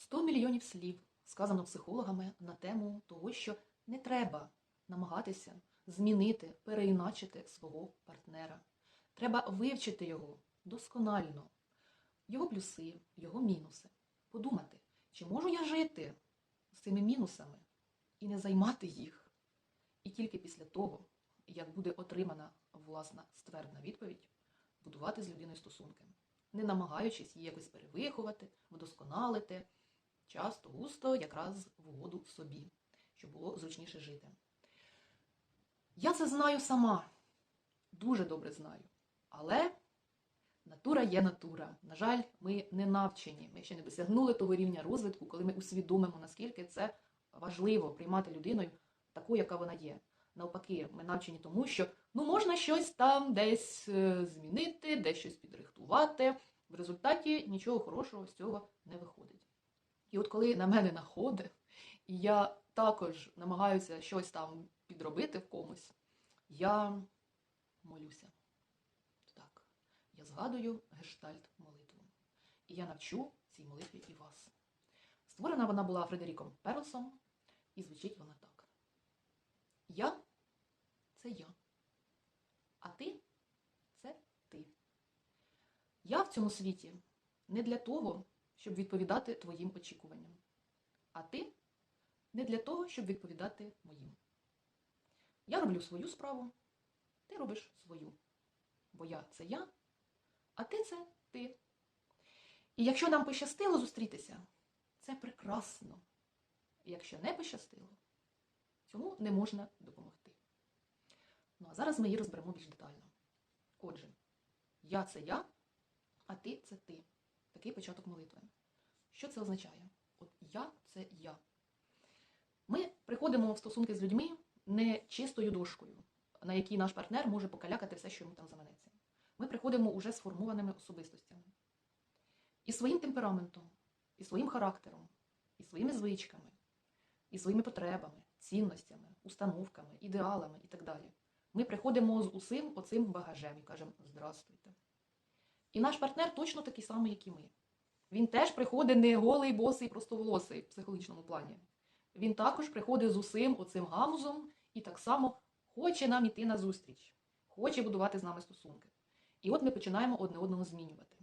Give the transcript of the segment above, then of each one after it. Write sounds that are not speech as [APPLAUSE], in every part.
100 мільйонів слів сказано психологами на тему того, що не треба намагатися змінити, переіначити свого партнера. Треба вивчити його досконально, його плюси, його мінуси. Подумати, чи можу я жити з цими мінусами і не займати їх. І тільки після того, як буде отримана власна ствердна відповідь, будувати з людиною стосунки, не намагаючись її якось перевиховати, вдосконалити, часто густо якраз в угоду собі, щоб було зручніше жити. Я це знаю сама, дуже добре знаю. Але натура є натура. На жаль, ми не навчені. Ми ще не досягнули того рівня розвитку, коли ми усвідомимо, наскільки це важливо приймати людиною такою, яка вона є. Навпаки, ми навчені тому, що ну можна щось там десь е, змінити, десь щось підрихтувати. В результаті нічого хорошого з цього не виходить. І от коли на мене находить, і я також намагаюся щось там підробити в комусь, я молюся. Так, я згадую гештальт молитву. І я навчу цій молитві і вас. Створена вона була Фредеріком Перлсом, і звучить вона так. Я це я. А ти це ти. Я в цьому світі не для того, щоб відповідати твоїм очікуванням. А ти не для того, щоб відповідати моїм. Я роблю свою справу, ти робиш свою. Бо я це я, а ти це ти. І якщо нам пощастило зустрітися, це прекрасно. Якщо не пощастило, цьому не можна допомогти. Ну а зараз ми її розберемо більш детально. Отже, я це я, а ти це ти. Такий початок молитви. Що це означає? От я це я. Ми приходимо в стосунки з людьми не чистою дошкою, на якій наш партнер може покалякати все, що йому там заманеться. Ми приходимо уже сформованими особистостями. І своїм темпераментом, і своїм характером, і своїми звичками, і своїми потребами, цінностями, установками, ідеалами і так далі. Ми приходимо з усім оцим багажем і кажемо Здрастуйте. І наш партнер точно такий самий, як і ми. Він теж приходить не голий, босий, простоволосий в психологічному плані. Він також приходить з усім оцим гамузом і так само хоче нам іти на зустріч, хоче будувати з нами стосунки. І от ми починаємо одне одного змінювати.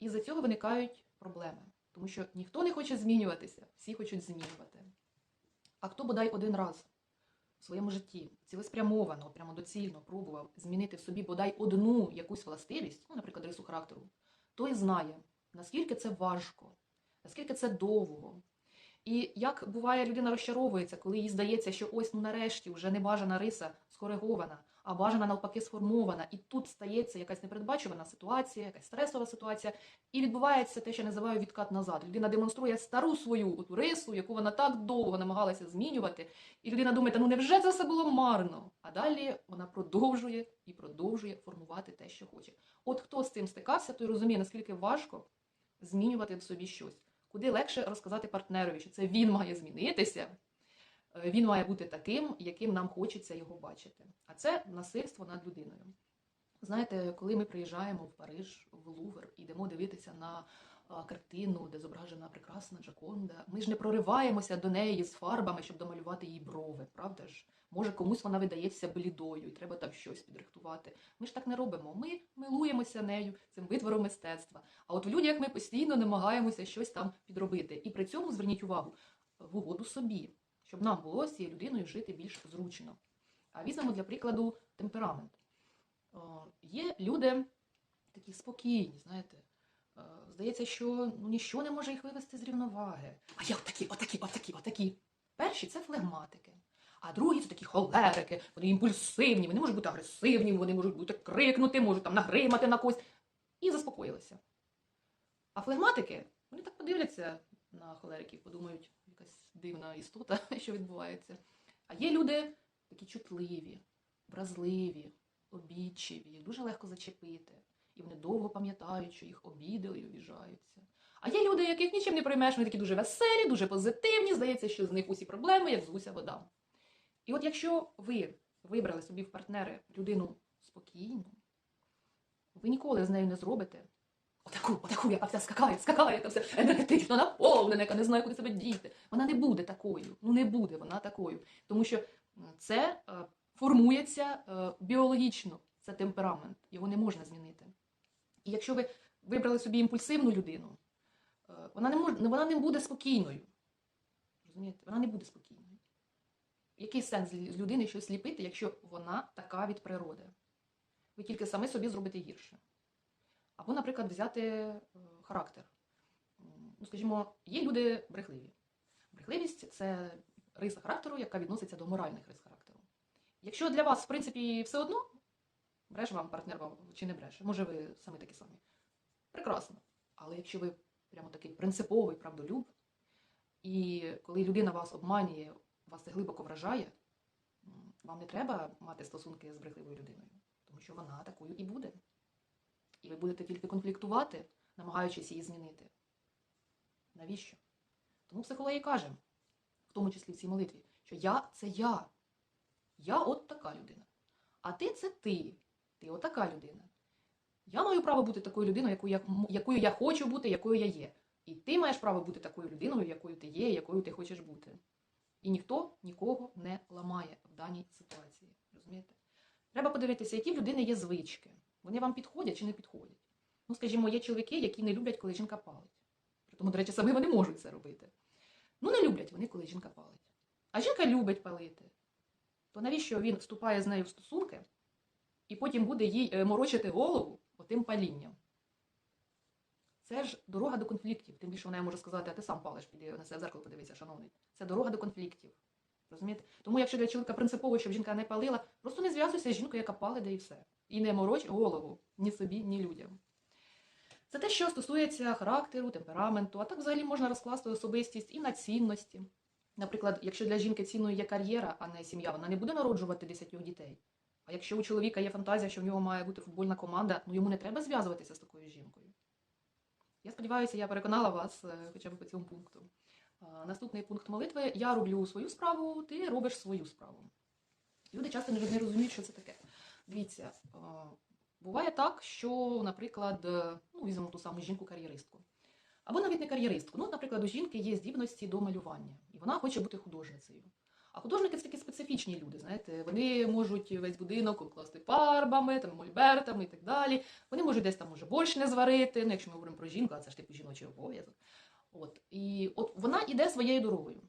І за цього виникають проблеми, тому що ніхто не хоче змінюватися, всі хочуть змінювати. А хто бодай один раз в своєму житті цілеспрямовано, прямо доцільно пробував змінити в собі бодай одну якусь властивість, ну, наприклад, рису характеру, той знає, наскільки це важко, наскільки це довго. І як буває, людина розчаровується, коли їй здається, що ось ну нарешті вже небажана риса скоригована, а бажана навпаки сформована. І тут стається якась непередбачувана ситуація, якась стресова ситуація, і відбувається те, що я називаю відкат назад. Людина демонструє стару свою оту рису, яку вона так довго намагалася змінювати. І людина думає, та ну невже це все було марно? А далі вона продовжує і продовжує формувати те, що хоче. От хто з цим стикався, той розуміє, наскільки важко змінювати в собі щось. Куди легше розказати партнерові, що це він має змінитися, він має бути таким, яким нам хочеться його бачити. А це насильство над людиною. Знаєте, коли ми приїжджаємо в Париж, в Лувр, йдемо дивитися на картину, де зображена прекрасна Джаконда, ми ж не прориваємося до неї з фарбами, щоб домалювати їй брови, правда ж? Може, комусь вона видається блідою, і треба там щось підрихтувати. Ми ж так не робимо. Ми милуємося нею, цим витвором мистецтва. А от в людях ми постійно намагаємося щось там підробити. І при цьому зверніть увагу в угоду собі, щоб нам було з цією людиною жити більш зручно. А візьмемо для прикладу темперамент. Є люди такі спокійні, знаєте. Е, Здається, що ну, ніщо не може їх вивести з рівноваги. А є отакі, отакі, отакі, отакі. Перші це флегматики. А другі це такі холерики, вони імпульсивні, вони можуть бути агресивні, вони можуть бути крикнути, можуть там нагримати на когось. І заспокоїлися. А флегматики, вони так подивляться на холериків, подумають, дивна істота, [LAUGHS] що відбувається. А є люди такі чутливі, вразливі, обідчиві, їх дуже легко зачепити. І вони довго пам'ятають, що їх обідали і обіжаються. А є люди, яких нічим не приймеш, вони такі дуже веселі, дуже позитивні, здається, що з них усі проблеми, як з гуся вода. І от якщо ви вибрали собі в партнери людину спокійну, ви ніколи з нею не зробите отаку, отаку, яка вся скакає, скакає, яка вся енергетично наповнена, яка не знає, куди себе діти. Вона не буде такою. Ну не буде вона такою. Тому що це е, формується е, біологічно, це темперамент, його не можна змінити. І якщо ви вибрали собі імпульсивну людину, е, вона не може, вона не буде спокійною. Розумієте? Вона не буде спокійною. Який сенс з людини щось ліпити, якщо вона така від природи? Ви тільки самі собі зробите гірше. Або, наприклад, взяти е, характер. Ну, скажімо, є люди брехливі. Брехливість це риса характеру, яка відноситься до моральних рис характеру. Якщо для вас, в принципі, все одно, бреше вам партнер чи не бреше, може ви самі такі самі. Прекрасно. Але якщо ви прямо такий принциповий правдолюб, і коли людина вас обманює, вас це глибоко вражає, вам не треба мати стосунки з брехливою людиною, тому що вона такою і буде. І ви будете тільки конфліктувати, намагаючись її змінити. Навіщо? Тому психологи і каже, в тому числі в цій молитві, що я це я. Я от така людина. А ти це ти. Ти от така людина. Я маю право бути такою людиною, якою я, якою я хочу бути, якою я є. І ти маєш право бути такою людиною, якою ти є, якою ти хочеш бути. І ніхто нікого не ламає в даній ситуації. Розумієте? Треба подивитися, які в людини є звички. Вони вам підходять чи не підходять. Ну, скажімо, є чоловіки, які не люблять, коли жінка палить. Тому, до речі, самі вони можуть це робити. Ну, не люблять вони, коли жінка палить. А жінка любить палити. То навіщо він вступає з нею в стосунки і потім буде їй е, морочити голову отим палінням? Це ж дорога до конфліктів. Тим більше вона може сказати, а ти сам палиш, піди на себе в зеркало подивися, шановний. Це дорога до конфліктів. Розумієте? Тому якщо для чоловіка принципово, щоб жінка не палила, просто не зв'язуйся з жінкою, яка палить, да і все. І не мороч голову ні собі, ні людям. Це те, що стосується характеру, темпераменту, а так взагалі можна розкласти особистість і на цінності. Наприклад, якщо для жінки цінною є кар'єра, а не сім'я, вона не буде народжувати десятьох дітей. А якщо у чоловіка є фантазія, що в нього має бути футбольна команда, ну йому не треба зв'язуватися з такою жінкою. Я сподіваюся, я переконала вас е, хоча б по цьому пункту. Наступний пункт молитви: я роблю свою справу, ти робиш свою справу. Люди часто не не розуміють, що це таке. Дивіться, буває так, що, наприклад, е, ну, візьмемо ту саму жінку-кар'єристку. Або навіть не кар'єристку. Ну, наприклад, у жінки є здібності до малювання, і вона хоче бути художницею. А художники це такі специфічні люди, знаєте, вони можуть весь будинок обкласти фарбами, там, мольбертами і так далі. Вони можуть десь там може борщ не зварити, ну, якщо ми говоримо про жінку, а це ж типу жіночий обов'язок. От. І от вона йде своєю дорогою.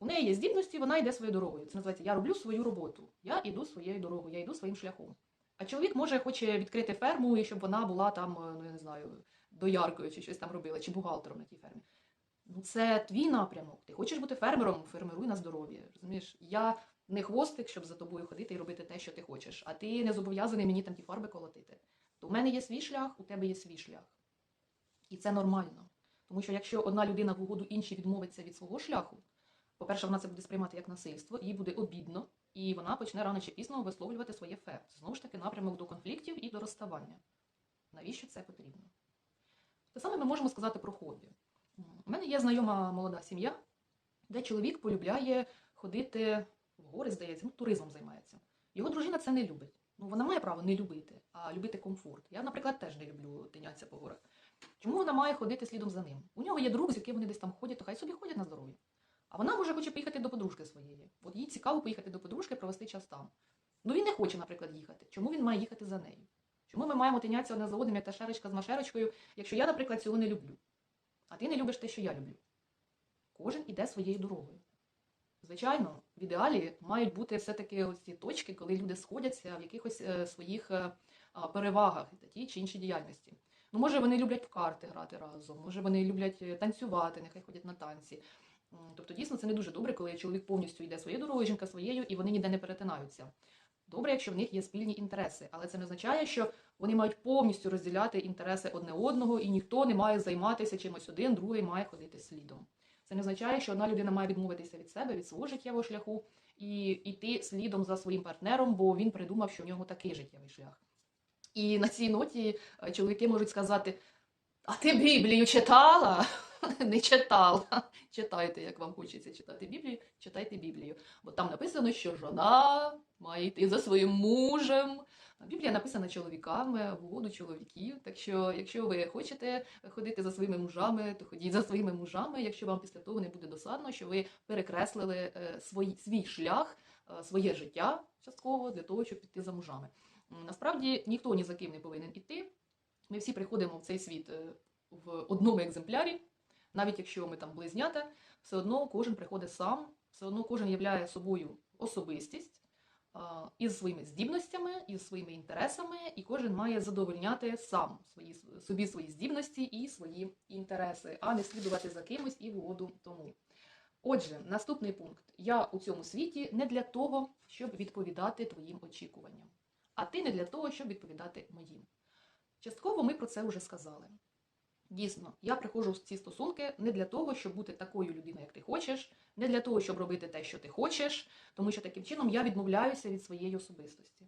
У неї є здібності, вона йде своєю дорогою. Це називається Я роблю свою роботу. Я йду своєю дорогою, я йду своїм шляхом. А чоловік може хоче відкрити ферму, і щоб вона була там, е, ну я не знаю, дояркою чи щось там робила, чи бухгалтером на тій фермі. Ну, це твій напрямок. Ти хочеш бути фермером, фермеруй на здоров'я. Розумієш? Я не хвостик, щоб за тобою ходити і робити те, що ти хочеш, а ти не зобов'язаний мені там ті фарби колотити. То в мене є свій шлях, у тебе є свій шлях. І це нормально. Тому що якщо одна людина в угоду іншій відмовиться від свого шляху, по-перше, вона це буде сприймати як насильство, їй буде обідно, і вона почне рано чи пізно висловлювати своє фе. Знову ж таки напрямок до конфліктів і до розставання. Навіщо це потрібно? Те саме ми можемо сказати про хобі. У мене є знайома молода сім'я, де чоловік полюбляє ходити в гори, здається, ну, туризмом займається. Його дружина це не любить. Ну, вона має право не любити, а любити комфорт. Я, наприклад, теж не люблю тинятися по горах. Чому вона має ходити слідом за ним? У нього є друг, з яким вони десь там ходять, то хай собі ходять на здоров'я. А вона може хоче поїхати до подружки своєї. От їй цікаво поїхати до подружки, провести час там. Ну він не хоче, наприклад, їхати. Чому він має їхати за нею? Чому ми маємо тинятися одне за одним, як та шеречка з машерочкою, якщо я, наприклад, цього не люблю? А ти не любиш те, що я люблю. Кожен іде своєю дорогою. Звичайно, в ідеалі мають бути все-таки ось ці точки, коли люди сходяться в якихось е, своїх е, перевагах та ті чи інші діяльності. Ну, може, вони люблять в карти грати разом, може, вони люблять е, танцювати, нехай ходять на танці. Тобто, дійсно, це не дуже добре, коли чоловік повністю йде своєю дорогою, жінка своєю, і вони ніде не перетинаються. Добре, якщо в них є спільні інтереси, але це не означає, що вони мають повністю розділяти інтереси одне одного, і ніхто не має займатися чимось один, другий має ходити слідом. Це не означає, що одна людина має відмовитися від себе, від свого життєвого шляху і йти слідом за своїм партнером, бо він придумав, що в нього такий життєвий шлях. І на цій ноті е, чоловіки можуть сказати: А ти Біблію читала? [LAUGHS] не читала. Читайте, як вам хочеться читати Біблію, читайте Біблію. Бо там написано, що жона має йти за своїм мужем. Біблія написана чоловіками, в угоду чоловіків. Так що, якщо ви хочете ходити за своїми мужами, то ходіть за своїми мужами, якщо вам після того не буде досадно, що ви перекреслили е, свій, свій шлях, е, своє життя частково для того, щоб піти за мужами. Насправді ніхто ні за ким не повинен іти. Ми всі приходимо в цей світ е, в одному екземплярі, навіть якщо ми там близнята, все одно кожен приходить сам, все одно кожен являє собою особистість із своїми здібностями, із своїми інтересами, і кожен має задовольняти сам свої, собі свої здібності і свої інтереси, а не слідувати за кимось і в угоду тому. Отже, наступний пункт. Я у цьому світі не для того, щоб відповідати твоїм очікуванням, а ти не для того, щоб відповідати моїм. Частково ми про це вже сказали. Дійсно, я приходжу в ці стосунки не для того, щоб бути такою людиною, як ти хочеш, не для того, щоб робити те, що ти хочеш, тому що таким чином я відмовляюся від своєї особистості.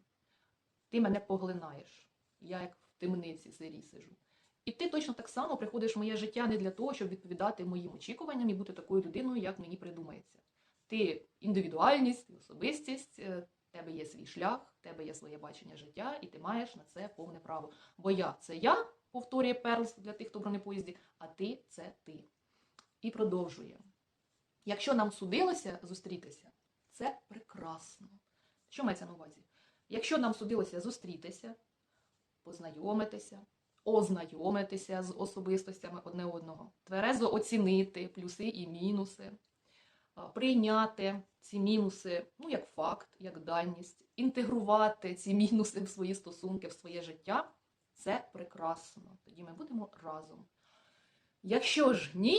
Ти мене поглинаєш, я як в темниці сирій сижу. І ти точно так само приходиш в моє життя не для того, щоб відповідати моїм очікуванням і бути такою людиною, як мені придумається. Ти індивідуальність, особистість, е, тебе є свій шлях, в тебе є своє бачення життя, і ти маєш на це повне право. Бо я це я, повторює Перлс для тих, хто в бронепоїзді, а ти це ти. І продовжує. Якщо нам судилося зустрітися, це прекрасно. Що мається на увазі? Якщо нам судилося зустрітися, познайомитися, ознайомитися з особистостями одне одного, тверезо оцінити плюси і мінуси, прийняти ці мінуси ну, як факт, як даність, інтегрувати ці мінуси в свої стосунки, в своє життя, це прекрасно. Тоді ми будемо разом. Якщо ж ні,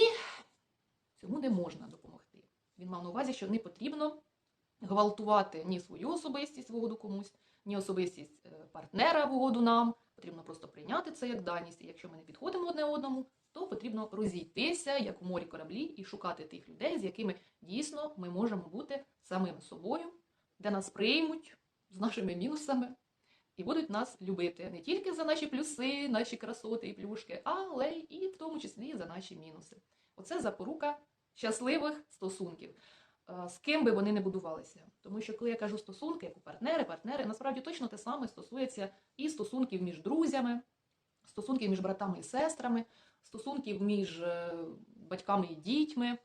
цьому не можна допомогти. Він мав на увазі, що не потрібно гвалтувати ні свою особистість в угоду комусь, ні особистість е, партнера в угоду нам. Потрібно просто прийняти це як даність. І якщо ми не підходимо одне одному, то потрібно розійтися, як у морі кораблі, і шукати тих людей, з якими дійсно ми можемо бути самими собою, де нас приймуть з нашими мінусами і будуть нас любити не тільки за наші плюси, наші красоти і плюшки, але і в тому числі за наші мінуси. Оце запорука щасливих стосунків. Е, З ким би вони не будувалися. Тому що, коли я кажу стосунки, як у партнери, партнери, насправді точно те саме стосується і стосунків між друзями, стосунків між братами і сестрами, стосунків між е, батьками і дітьми.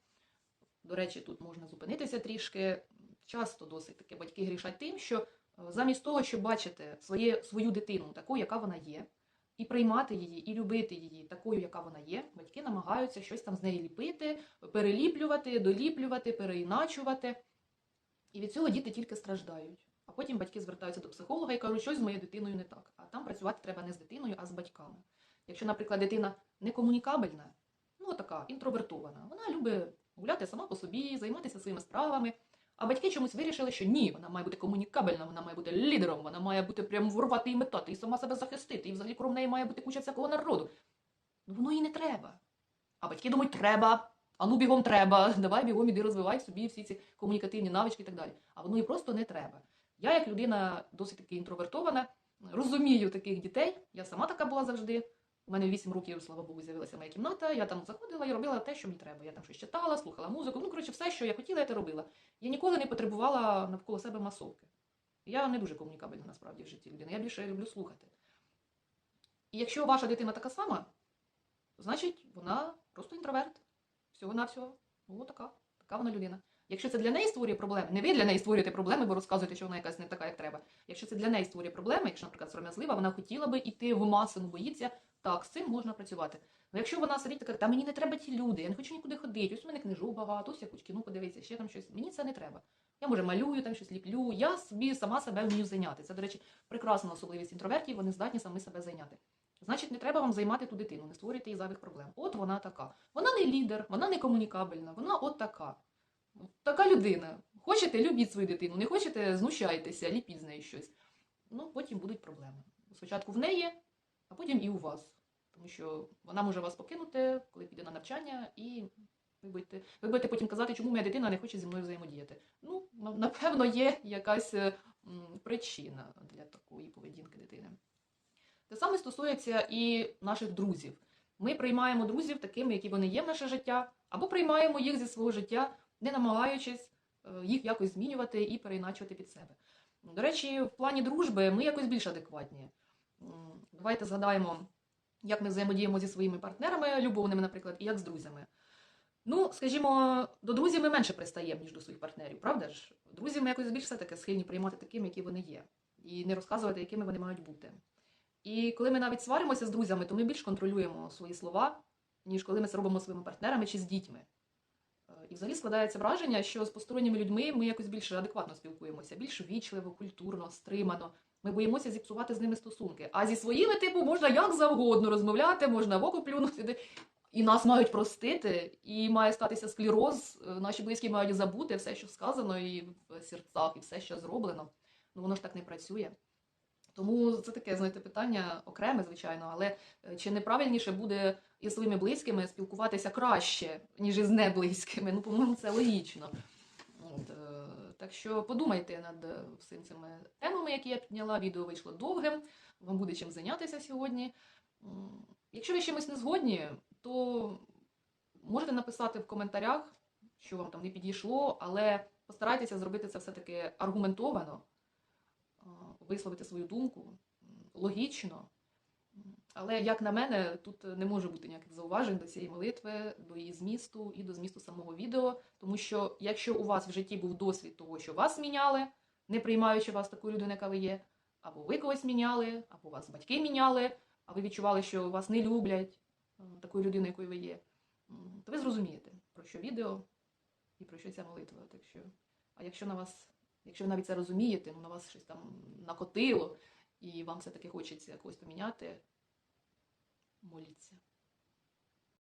До речі, тут можна зупинитися трішки. Часто досить таки батьки грішать тим, що е, замість того, щоб бачити своє, свою дитину такою, яка вона є, і приймати її, і любити її такою, яка вона є, батьки намагаються щось там з неї ліпити, переліплювати, доліплювати, переіначувати. І від цього діти тільки страждають. А потім батьки звертаються до психолога і кажуть, щось з моєю дитиною не так. А там працювати треба не з дитиною, а з батьками. Якщо, наприклад, дитина некомунікабельна, ну така інтровертована, вона любить гуляти сама по собі, займатися своїми справами. А батьки чомусь вирішили, що ні, вона має бути комунікабельна, вона має бути лідером, вона має бути прям ворвати і метати, і сама себе захистити, і взагалі крім неї має бути куча всякого народу. Ну воно їй не треба. А батьки думають, треба. А ну бігом треба. [LAUGHS] Давай бігом іди розвивай собі всі ці комунікативні навички і так далі. А воно і просто не треба. Я, як людина досить таки інтровертована, розумію таких дітей. Я сама така була завжди. У мене 8 років, слава Богу, з'явилася моя кімната. Я там заходила і робила те, що мені треба. Я там щось читала, слухала музику. Ну, коротше, все, що я хотіла, я те робила. Я ніколи не потребувала навколо себе масовки. Я не дуже комунікабельна насправді в житті людини. Я більше люблю слухати. І якщо ваша дитина така сама, значить вона просто інтроверт. Всього-навсього. Ну, така. Така вона людина. Якщо це для неї створює проблеми, не ви для неї створюєте проблеми, бо розказуєте, що вона якась не така, як треба. Якщо це для неї створює проблеми, якщо, наприклад, сором'язлива, вона хотіла би йти в масу, ну, боїться, так, з цим можна працювати. Ну якщо вона сидить така, та мені не треба ті люди, я не хочу нікуди ходити, ось у мене книжок багато, ось якусь кіно подивитися, ще там щось. Мені це не треба. Я може малюю, там щось ліплю, я собі сама себе вмію зайняти. Це, до речі, прекрасна особливість інтровертів, вони здатні самі себе зайняти. Значить, не треба вам займати ту дитину, не створюйте їй зайвих проблем. От вона така. Вона не лідер, вона не комунікабельна, вона от така. Така людина. Хочете, любіть свою дитину, не хочете, знущайтеся, ліпіть з нею щось. Ну, потім будуть проблеми. Спочатку в неї, а потім і у вас. Тому що вона може вас покинути, коли піде на навчання, і ви будете, ви будете потім казати, чому моя дитина не хоче зі мною взаємодіяти. Ну, напевно, є якась е, причина для такої поведінки дитини. Те саме стосується і наших друзів. Ми приймаємо друзів такими, які вони є в наше життя, або приймаємо їх зі свого життя, не намагаючись е, їх якось змінювати і переіначувати під себе. До речі, в плані дружби ми якось більш адекватні. Давайте згадаємо, як ми взаємодіємо зі своїми партнерами, любовними, наприклад, і як з друзями. Ну, скажімо, до друзів ми менше пристаємо, ніж до своїх партнерів, правда ж? Друзів ми якось більш все-таки схильні приймати такими, які вони є, і не розказувати, якими вони мають бути. І коли ми навіть сваримося з друзями, то ми більш контролюємо свої слова, ніж коли ми це робимо своїми партнерами чи з дітьми. Е, І взагалі складається враження, що з посторонніми людьми ми якось більш адекватно спілкуємося, більш вічливо, культурно, стримано. Ми боїмося зіпсувати з ними стосунки. А зі своїми, типу, можна як завгодно розмовляти, можна в око плюнути. І нас мають простити, і має статися склероз. Е, Наші близькі мають забути все, що сказано, і в серцях, і все, що зроблено. Ну воно ж так не працює. Тому це таке, знаєте, питання окреме, звичайно, але е, чи неправильніше буде із своїми близькими спілкуватися краще, ніж із неблизькими? Ну, по-моєму, це логічно. От, е, так що подумайте над е, всім цими темами, які я підняла. Відео вийшло довгим, вам буде чим зайнятися сьогодні. Якщо ви чимось не згодні, то можете написати в коментарях, що вам там не підійшло, але постарайтеся зробити це все-таки аргументовано, висловити свою думку логічно. Але, як на мене, тут не може бути ніяких зауважень до цієї молитви, до її змісту і до змісту самого відео. Тому що якщо у вас в житті був досвід того, що вас міняли, не приймаючи вас такою людиною, яка ви є, або ви когось міняли, або вас батьки міняли, а ви відчували, що вас не люблять такою людиною, якою ви є, то ви зрозумієте, про що відео і про що ця молитва. Так що, а якщо на вас, якщо ви навіть це розумієте, ну на вас щось там накотило, і вам все-таки хочеться когось поміняти, моліться.